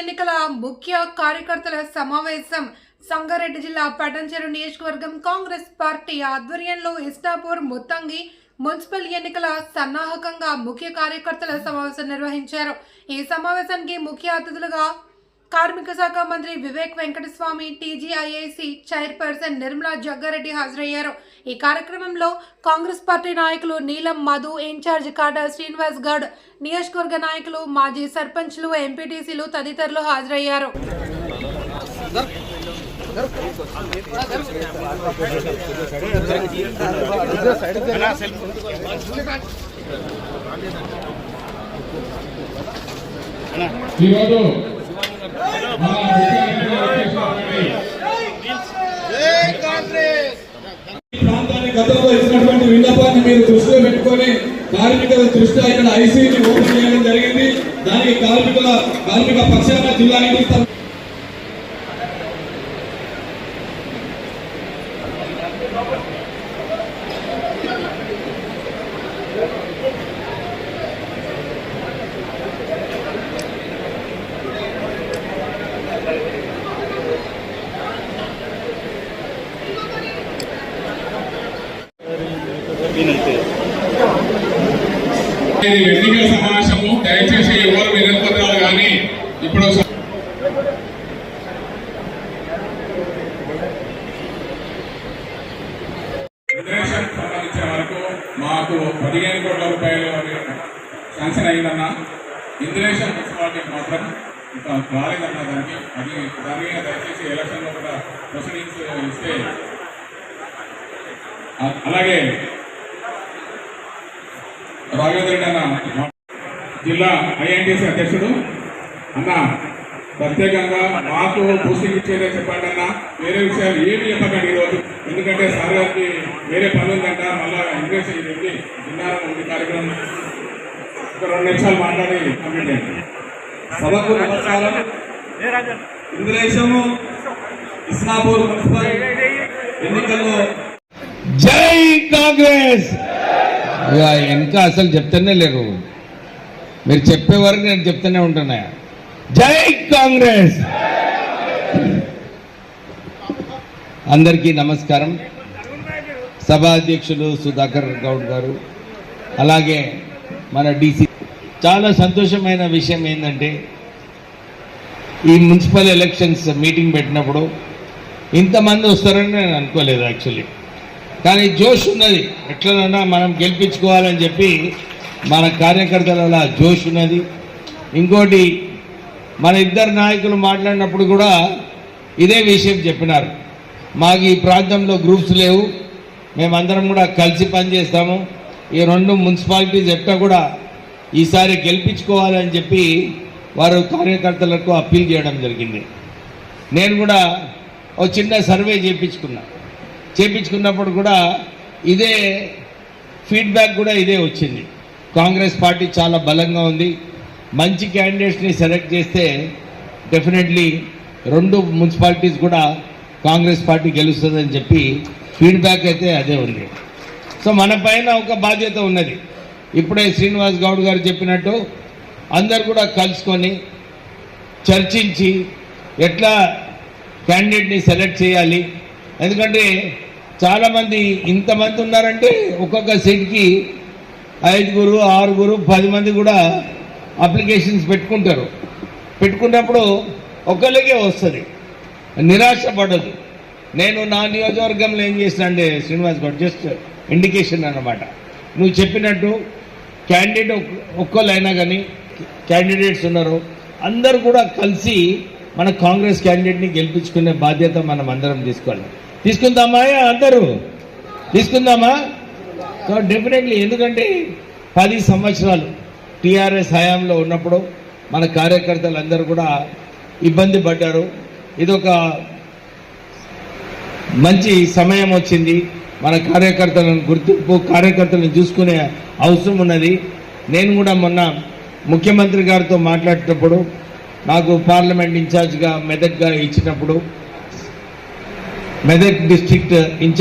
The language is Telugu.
ఎన్నికల ముఖ్య కార్యకర్తల సమావేశం సంగారెడ్డి జిల్లా పటంచెరు నియోజకవర్గం కాంగ్రెస్ పార్టీ ఆధ్వర్యంలో ఇస్టాపూర్ ముత్తంగి మున్సిపల్ ఎన్నికల సన్నాహకంగా ముఖ్య కార్యకర్తల సమావేశం నిర్వహించారు. ఈ సమావేశానికి ముఖ్య అతిథులుగా కార్మిక శాఖ మంత్రి వివేక్ వెంకటస్వామి టీజీఐఏసీ చైర్పర్సన్ నిర్మలా జగ్గారెడ్డి హాజరయ్యారు. ఈ కార్యక్రమంలో కాంగ్రెస్ పార్టీ నాయకులు నీలం మధు ఇన్ఛార్జ్ కాటా శ్రీనివాస్ గౌడ్ నియోజకవర్గ నాయకులు మాజీ సర్పంచ్లు ఎంపీటీసీలు తదితరులు హాజరయ్యారు. ఈరోజు మన ముఖ్యమంత్రి ఈ ప్రాంతాన్ని గతంలో ఇచ్చినటువంటి విన్నపాన్ని మీరు దృష్టిలో పెట్టుకొని కార్మికుల దృష్ట్యా ఇక్కడ ఐసీని ఓపెన్ చేయడం జరిగింది. దానికి కార్మికుల కార్మిక పక్షాన జిల్లా ఎన్నికల తరఫున ఇది ఎన్నికల సమావేశము దయచేసి ఎవరు నిరంతరాలు కానీ ఇప్పుడు స- ఫెడరేషన్ సంబంధించిన వరకు మాకు పదిహేను కోట్ల రూపాయలు శాంక్షన్ అయిందన్న. ఇందులేషన్ మున్సిపాలిటీకి మాత్రం ఇంకా రాలేదన్న దానికి. అది దాని దయచేసి ఎలక్షన్లో కూడా ప్రొసీడింగ్స్ ఇస్తే అలాగే రాఘవేంద్ర అన్న జిల్లా ఐఎన్టీసీ అధ్యక్షుడు. అన్న ప్రత్యేకంగా మాకు బూస్టింగ్ ఇచ్చేదే చెప్పండి అన్న. వేరే విషయాలు ఏమి చెప్పకండి ఈరోజు. ఎందుకంటే సార్ గారికి వేరే పని ఉందంట. మళ్ళా ఇంగ్లీష్ వెళ్ళి ఉంది. విన్నారం ఉంది కార్యక్రమం? ఒక రెండు నిమిషాలు మాట్లాడి కంప్లీట్ అయింది సభకు నమస్కారం. ఇంద్రేశము ఇస్లాపూర్ మున్సిపల్ ఎన్నికల్లో. జై కాంగ్రెస్! ఇక ఇంకా అసలు చెప్తూనే లేరు. మీరు చెప్పే వరకు నేను చెప్తూనే ఉంటున్నా. జై కాంగ్రెస్! అందరికీ నమస్కారం. సభాధ్యక్షులు సుధాకర్ గౌడ్ గారు అలాగే మన డీసీ చాలా సంతోషమైన విషయం ఏంటంటే ఈ మున్సిపల్ ఎలక్షన్స్ మీటింగ్ పెట్టినప్పుడు ఇంతమంది వస్తారని నేను అనుకోలేదు యాక్చువల్లీ. కానీ జోష్ ఉన్నది. ఎట్లనన్నా మనం గెలిపించుకోవాలని చెప్పి మన కార్యకర్తల జోష్ ఉన్నది. ఇంకోటి మన ఇద్దరు నాయకులు మాట్లాడినప్పుడు కూడా ఇదే విషయం చెప్పినారు. మాకు ఈ ప్రాంతంలో గ్రూప్స్ లేవు. మేమందరం కూడా కలిసి పనిచేస్తాము. ఈ రెండు మున్సిపాలిటీస్ ఎట్టా కూడా ఈసారి గెలిపించుకోవాలని చెప్పి వారు కార్యకర్తలకు అప్పీల్ చేయడం జరిగింది. నేను కూడా ఒక చిన్న సర్వే చేయించుకున్నా చేయించుకున్నప్పుడు కూడా ఇదే ఫీడ్బ్యాక్ కూడా ఇదే వచ్చింది. కాంగ్రెస్ పార్టీ చాలా బలంగా ఉంది. మంచి క్యాండిడేట్స్ని సెలెక్ట్ చేస్తే డెఫినెట్లీ రెండు మున్సిపాలిటీస్ కూడా కాంగ్రెస్ పార్టీ గెలుస్తుందని చెప్పి ఫీడ్బ్యాక్ అయితే అదే ఉంది. సో మన పైన ఒక బాధ్యత ఉన్నది. ఇప్పుడే శ్రీనివాస్ గౌడ్ గారు చెప్పినట్టు అందరు కూడా కలుసుకొని చర్చించి ఎట్లా క్యాండిడేట్ని సెలెక్ట్ చేయాలి. ఎందుకంటే చాలామంది ఇంతమంది ఉన్నారంటే ఒక్కొక్క సీట్కి ఐదుగురు ఆరుగురు పది మంది కూడా అప్లికేషన్స్ పెట్టుకుంటారు. పెట్టుకున్నప్పుడు ఒకళ్ళకే వస్తుంది. నిరాశ పడదు నేను నా నియోజకవర్గంలో ఏం చేసిన అంటే శ్రీనివాస్ గౌడ్ జస్ట్ ఇండికేషన్ అన్నమాట. నువ్వు చెప్పినట్టు క్యాండిడేట్ ఒక్కళ్ళైనా కానీ క్యాండిడేట్స్ ఉన్నారు. అందరు కూడా కలిసి మన కాంగ్రెస్ క్యాండిడేట్ని గెలిపించుకునే బాధ్యత మనం అందరం తీసుకోవాలి. తీసుకుందామా అందరూ? తీసుకుందామా? సో డెఫినెట్లీ ఎందుకంటే పది సంవత్సరాలు టీఆర్ఎస్ హయాంలో ఉన్నప్పుడు మన కార్యకర్తలు అందరూ కూడా ఇబ్బంది పడ్డారు. ఇదొక మంచి సమయం వచ్చింది. మన కార్యకర్తలను గుర్తింపు కార్యకర్తలను చూసుకునే అవసరం ఉన్నది. నేను కూడా మొన్న ముఖ్యమంత్రి గారితో మాట్లాడేటప్పుడు నాకు పార్లమెంట్ ఇన్ఛార్జ్గా మెదక్గా ఇచ్చినప్పుడు మెదక్ డిస్ట్రిక్ట్ ఇన్ఛార్జ్